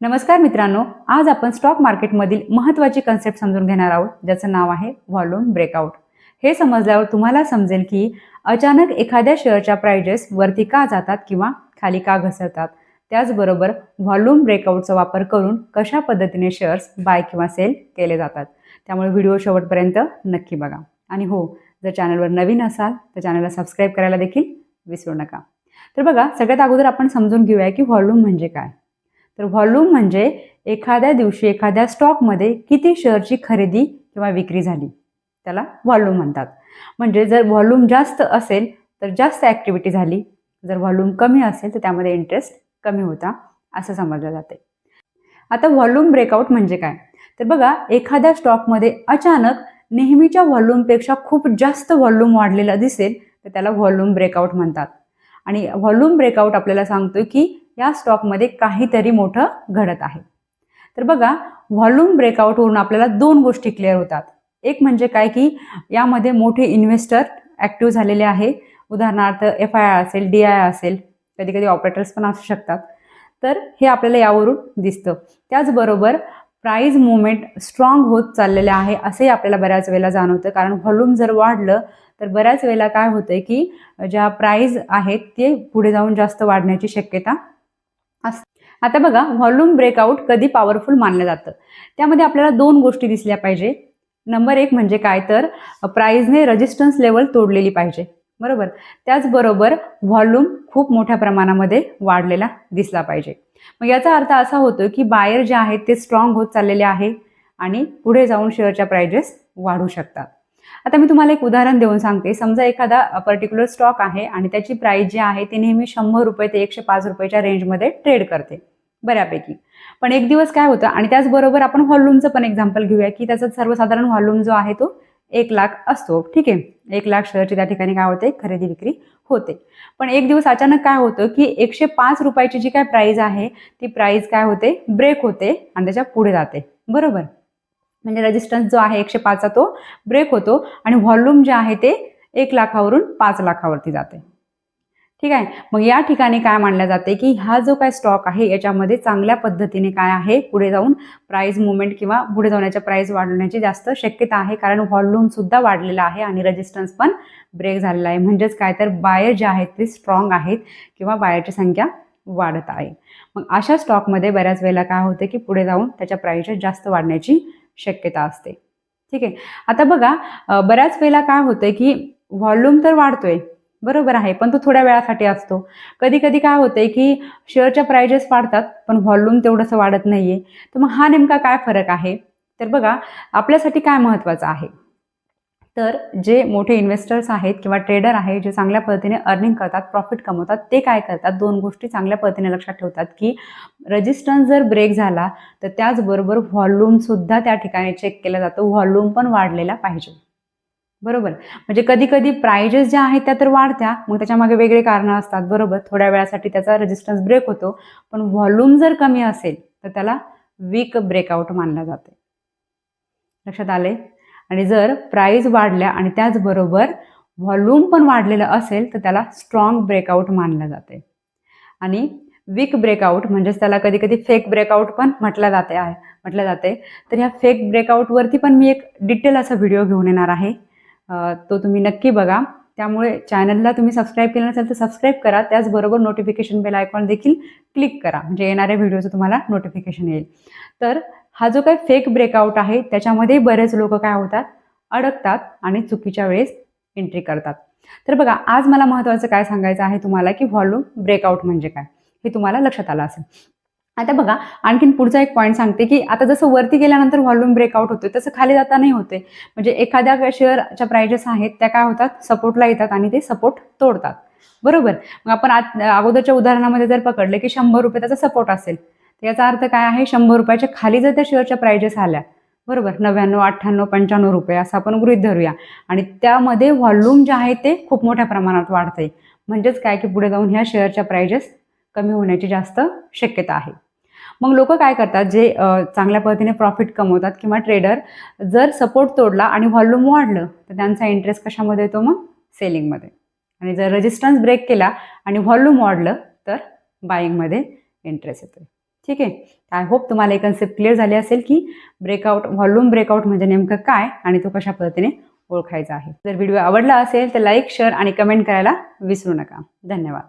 नमस्कार मित्रांनो आज आपण स्टॉक मार्केटमधील महत्त्वाची कन्सेप्ट समजून घेणार आहोत ज्याचं नाव आहे व्हॉल्यूम ब्रेकआउट हे समजल्यावर तुम्हाला समजेल की अचानक एखाद्या शेअरच्या प्राइजेस वरती का जातात किंवा खाली का घसरतात. त्याचबरोबर व्हॉल्यूम ब्रेकआउटचा वापर करून कशा पद्धतीने शेअर्स बाय किंवा सेल केले जातात. त्यामुळे व्हिडिओ शेवटपर्यंत नक्की बघा. आणि हो जर चॅनलवर नवीन असाल तर चॅनलला सबस्क्राईब करायला देखील विसरू नका. तर बघा सगळ्यात अगोदर आपण समजून घेऊया की व्हॉल्यूम म्हणजे काय. तर व्हॉल्यूम म्हणजे एखाद्या दिवशी एखाद्या स्टॉकमध्ये किती शेअरची खरेदी किंवा विक्री झाली. त्याला व्हॉल्यूम म्हणतात. म्हणजे जर व्हॉल्यूम जास्त असेल तर जास्त ॲक्टिव्हिटी झाली. जर व्हॉल्यूम कमी असेल तर त्यामध्ये इंटरेस्ट कमी होता असं समजलं जाते. आता व्हॉल्यूम ब्रेकआउट म्हणजे काय? तर बघा एखाद्या स्टॉकमध्ये अचानक नेहमीच्या व्हॉल्यूमपेक्षा खूप जास्त व्हॉल्यूम वाढलेला दिसेल तर त्याला व्हॉल्यूम ब्रेकआउट म्हणतात. आणि व्हॉल्यूम ब्रेकआउट आपल्याला सांगतोय की या स्टॉकमध्ये काहीतरी मोठं घडत आहे. तर बघा व्हॉल्यूम ब्रेकआउटवरून आपल्याला दोन गोष्टी क्लिअर होतात. एक म्हणजे काय की यामध्ये मोठे इन्व्हेस्टर ॲक्टिव्ह झालेले आहे. उदाहरणार्थ एफ आय आर असेल डी आय असेल कधी कधी ऑपरेटर्स पण असू शकतात. तर हे आपल्याला यावरून दिसतं. त्याचबरोबर प्राईज मुवमेंट स्ट्रॉंग होत चाललेलं आहे असंही आपल्याला बऱ्याच वेळेला जाणवतं. कारण व्हॉल्यूम जर वाढलं तर बऱ्याच वेळेला काय होतं की ज्या प्राईज आहेत ते पुढे जाऊन जास्त वाढण्याची शक्यता आता बघा व्हॉल्यूम ब्रेकआउट कधी पॉवरफुल मानलं जातं? त्यामध्ये आपल्याला दोन गोष्टी दिसल्या पाहिजे. नंबर एक म्हणजे काय? तर प्राईजने रजिस्टन्स लेवल तोडलेली पाहिजे. बरोबर? त्याचबरोबर व्हॉल्यूम खूप मोठ्या प्रमाणामध्ये वाढलेला दिसला पाहिजे. मग याचा अर्थ असा होतो की बायर जे आहेत ते स्ट्रॉंग होत चाललेले आहे आणि पुढे जाऊन शेअरच्या प्राइजेस वाढू शकतात. आता मी तुम्हाला एक उदाहरण देऊन सांगते. समजा एखादा पर्टिक्युलर स्टॉक आहे आणि त्याची प्राईस जी आहे ती नेहमी शंभर रुपये ते एकशे पाच रुपयाच्या रेंजमध्ये ट्रेड करते. बऱ्यापैकी. पण एक दिवस काय होतं आणि त्याचबरोबर आपण व्हॉल्यूमचं पण एक्झाम्पल घेऊया की त्याचा सर्वसाधारण व्हॉल्यूम जो आहे तो एक लाख असतो. ठीक आहे? एक लाख शेअरची त्या ठिकाणी काय होते? खरेदी विक्री होते. पण एक दिवस अचानक काय होतं की एकशे पाच रुपयाची जी काय प्राईज आहे ती प्राईज काय होते? ब्रेक होते आणि त्याच्या पुढे जाते. बरोबर? म्हणजे रेजिस्टन्स जो आहे एकशे पाचचा तो ब्रेक होतो आणि व्हॉल्यूम जे आहे ते एक लाखावरून पाच लाखावरती जाते. ठीक आहे? मग या ठिकाणी काय मानलं जाते की हा जो काय स्टॉक आहे याच्यामध्ये चांगल्या पद्धतीने काय आहे पुढे जाऊन प्राईज मुवमेंट किंवा पुढे जाण्याच्या प्राईज वाढवण्याची जास्त शक्यता आहे. कारण व्हॉल्यूम सुद्धा वाढलेला आहे आणि रेजिस्टन्स पण ब्रेक झालेला आहे. म्हणजेच काय? तर बायर जे आहेत ते स्ट्रॉंग आहेत किंवा बायरची संख्या वाढत आहे. मग अशा स्टॉकमध्ये बऱ्याच वेळेला काय होते की पुढे जाऊन त्याच्या प्राईस जास्त वाढण्याची शक्यता असते. ठीक आहे? आता बघा बऱ्याच वेळेला काय होतं की व्हॉल्यूम तर वाढतोय बरोबर आहे पण तो थोड्या वेळासाठी असतो. कधी कधी काय होतंय की शेअरच्या प्राइजेस वाढतात पण व्हॉल्यूम तेवढंसं वाढत नाहीये. तर मग हा नेमका काय फरक आहे? तर बघा आपल्यासाठी काय महत्त्वाचं आहे? तर जे मोठे इन्व्हेस्टर्स आहेत किंवा ट्रेडर आहे जे चांगल्या पद्धतीने अर्निंग करतात प्रॉफिट कमवतात ते काय करतात? दोन गोष्टी चांगल्या पद्धतीने लक्षात ठेवतात की रजिस्टन्स जर ब्रेक झाला तर त्याचबरोबर व्हॉल्यूमसुद्धा त्या ठिकाणी चेक केला जातो. व्हॉल्यूम पण वाढलेला पाहिजे. बरोबर? म्हणजे कधी कधी प्राइजेस ज्या आहेत त्या तर वाढत्या. मग त्याच्यामागे वेगळे कारणं असतात. बरोबर? थोड्या वेळासाठी त्याचा रेजिस्टन्स ब्रेक होतो. पण व्हॉल्यूम जर कमी असेल तर त्याला वीक ब्रेकआउट मानला जाते. लक्षात आले आणि जर प्राईज वाढल्या आणि त्याचबरोबर व्हॉल्यूम पण वाढलेलं असेल तर त्याला स्ट्रॉंग ब्रेकआउट मानलं जाते. आणि वीक ब्रेकआउट म्हणजेच त्याला कधी कधी फेक ब्रेकआउट पण म्हटलं जाते आहे म्हटलं जाते. तर ह्या फेक ब्रेकआउटवरती पण मी एक डिटेल असा व्हिडिओ घेऊन येणार आहे. तो तुम्ही नक्की बघा. त्यामुळे चॅनलला तुम्ही सबस्क्राईब केलं नसेल तर सबस्क्राईब करा. त्याचबरोबर नोटिफिकेशन बेल आयकॉन देखील क्लिक करा. म्हणजे येणाऱ्या व्हिडिओचं तुम्हाला नोटिफिकेशन येईल. तर हा जो काही फेक ब्रेकआउट आहे त्याच्यामध्ये बरेच लोक काय होतात? अडकतात आणि चुकीच्या वेळेस एंट्री करतात. तर बघा आज मला महत्त्वाचं काय सांगायचं आहे तुम्हाला की व्हॉल्यूम ब्रेकआउट म्हणजे काय? हे तुम्हाला लक्षात आलं असेल. आता बघा आणखीन पुढचा एक पॉईंट सांगते की आता जसं वरती गेल्यानंतर व्हॉल्यूम ब्रेकआउट होतोय तसं खाली जाता नाही होते म्हणजे एखाद्या शेअरच्या प्राइजेस आहेत त्या काय होतात? सपोर्टला येतात आणि ते सपोर्ट तोडतात. बरोबर? मग आपण अगोदरच्या उदाहरणामध्ये जर पकडले की शंभर रुपये त्याचा सपोर्ट असेल. याचा अर्थ काय आहे? शंभर रुपयाच्या खाली जर त्या शेअरच्या प्राइजेस आल्या बरोबर? नव्याण्णव अठ्ठ्याण्णव पंच्याण्णव रुपये असं आपण गृहित धरूया. आणि त्यामध्ये व्हॉल्यूम जे आहे ते खूप मोठ्या प्रमाणात वाढते म्हणजेच काय? की पुढे जाऊन ह्या शेअरच्या प्राइजेस कमी होण्याची जास्त शक्यता आहे. मग लोक काय करतात? जे चांगल्या पद्धतीने प्रॉफिट कमवतात किंवा ट्रेडर जर सपोर्ट तोडला आणि व्हॉल्यूम वाढलं तर त्यांचा इंटरेस्ट कशामध्ये येतो मग? सेलिंगमध्ये आणि जर रेजिस्टन्स ब्रेक केला आणि व्हॉल्यूम वाढलं तर बाईंगमध्ये इंटरेस्ट येतो ठीक आहे? आय होप तुम्हाला एक कन्सेप्ट क्लिअर झाले असेल की ब्रेकआउट व्हॉल्यूम ब्रेकआउट म्हणजे नेमकं काय आणि तो कशा पद्धतीने ओळखायचा आहे. जर व्हिडिओ आवडला असेल तर लाईक शेअर आणि कमेंट करायला विसरू नका. धन्यवाद.